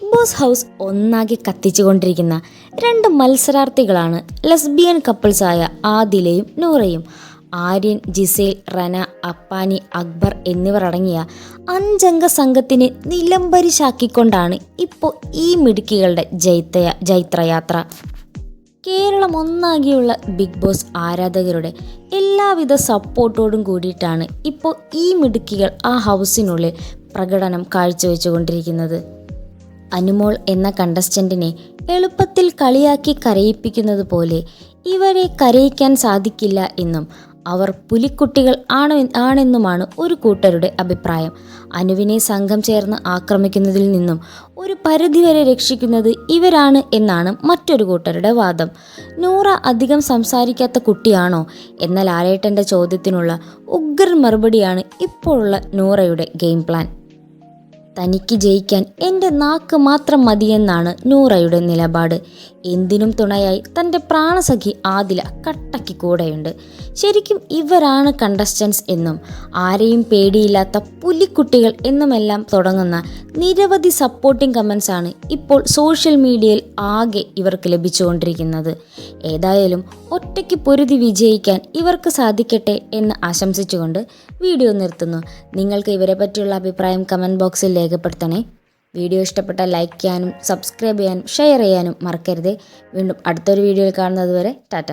Big boss house ഒന്നാകെ കത്തിച്ചുകൊണ്ടിരിക്കുന്ന രണ്ട് മത്സരാർത്ഥികളാണ് ലെസ്ബിയൻ കപ്പിൾസായ ആദിലയും നൂറയും. ആര്യൻ ജിസേൽ റന അപ്പാനി അക്ബർ എന്നിവർ അടങ്ങിയ അഞ്ചംഗ സംഘത്തിനെ നിലംപരിശാക്കിക്കൊണ്ടാണ് ഇപ്പോൾ ഈ മിടുക്കികളുടെ ജൈത്ര ജൈത്രയാത്ര. കേരളം ഒന്നാകെയുള്ള ബിഗ് ബോസ് ആരാധകരുടെ എല്ലാവിധ സപ്പോർട്ടോടും കൂടിയിട്ടാണ് ഇപ്പോൾ ഈ മിടുക്കികൾ ആ ഹൗസിനുള്ളിൽ പ്രകടനം കാഴ്ചവെച്ചുകൊണ്ടിരിക്കുന്നത്. അനുമോൾ എന്ന കണ്ടസ്റ്റന്റിനെ എളുപ്പത്തിൽ കളിയാക്കി കരയിപ്പിക്കുന്നത് പോലെ ഇവരെ കരയിക്കാൻ സാധിക്കില്ല എന്നും അവർ പുലിക്കുട്ടികൾ ആണ് ആണെന്നുമാണ് ഒരു കൂട്ടരുടെ അഭിപ്രായം. അനുവിനെ സംഘം ചേർന്ന് ആക്രമിക്കുന്നതിൽ നിന്നും ഒരു പരിധിവരെ രക്ഷിക്കുന്നത് ഇവരാണ് എന്നാണ് മറ്റൊരു കൂട്ടരുടെ വാദം. നൂറ അധികം സംസാരിക്കാത്ത കുട്ടിയാണോ? എന്ന ലാലേട്ടന്റെ ചോദ്യത്തിനുള്ള ഉഗ്രൻ മറുപടിയാണ് ഇപ്പോഴുള്ള നൂറയുടെ ഗെയിം പ്ലാൻ. തനിക്ക് ജയിക്കാൻ എന്റെ നാക്ക് മാത്രം മതിയെന്നാണ് നൂറയുടെ നിലപാട്. എന്തിനും തുണയായി തന്റെ പ്രാണസഖി ആദില കട്ടയ്ക്ക് കൂടെയുണ്ട്. ശരിക്കും ഇവരാണ് കണ്ടസ്റ്റൻസ് എന്നും ആരെയും പേടിയില്ലാത്ത പുലിക്കുട്ടികൾ എന്നുമെല്ലാം തുടങ്ങുന്ന നിരവധി സപ്പോർട്ടിംഗ് കമൻസ് ആണ് ഇപ്പോൾ സോഷ്യൽ മീഡിയയിൽ ആകെ ഇവർക്ക് ലഭിച്ചുകൊണ്ടിരിക്കുന്നത്. ഏതായാലും ഒറ്റയ്ക്ക് പൊരുതി വിജയിക്കാൻ ഇവർക്ക് സാധിക്കട്ടെ എന്ന് ആശംസിച്ചുകൊണ്ട് വീഡിയോ നിർത്തുന്നു. നിങ്ങൾക്ക് ഇവരെ പറ്റിയുള്ള അഭിപ്രായം കമന്റ് ബോക്സിൽ രേഖപ്പെടുത്തണേ. വീഡിയോ ഇഷ്ടപ്പെട്ടാൽ ലൈക്ക് ചെയ്യാനും സബ്സ്ക്രൈബ് ചെയ്യാനും ഷെയർ ചെയ്യാനും മറക്കരുത്. വീണ്ടും അടുത്തൊരു വീഡിയോയിൽ കാണുന്നത് വരെ ടാറ്റ.